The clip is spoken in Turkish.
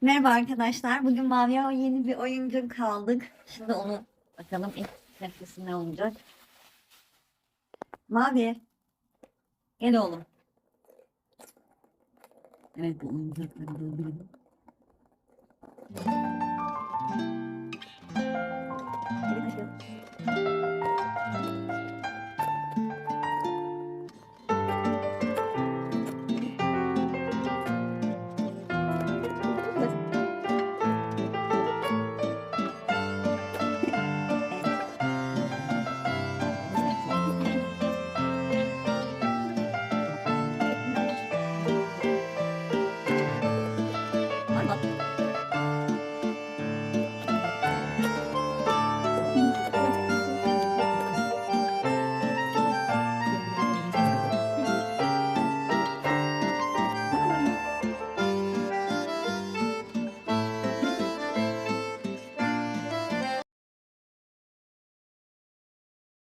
Merhaba arkadaşlar. Bugün Mavi'ye yeni bir oyuncak aldık. Şimdi onu bakalım ilk nefesi ne olacak. Mavi. Gel oğlum. Evet bu oyuncakları dolduralım.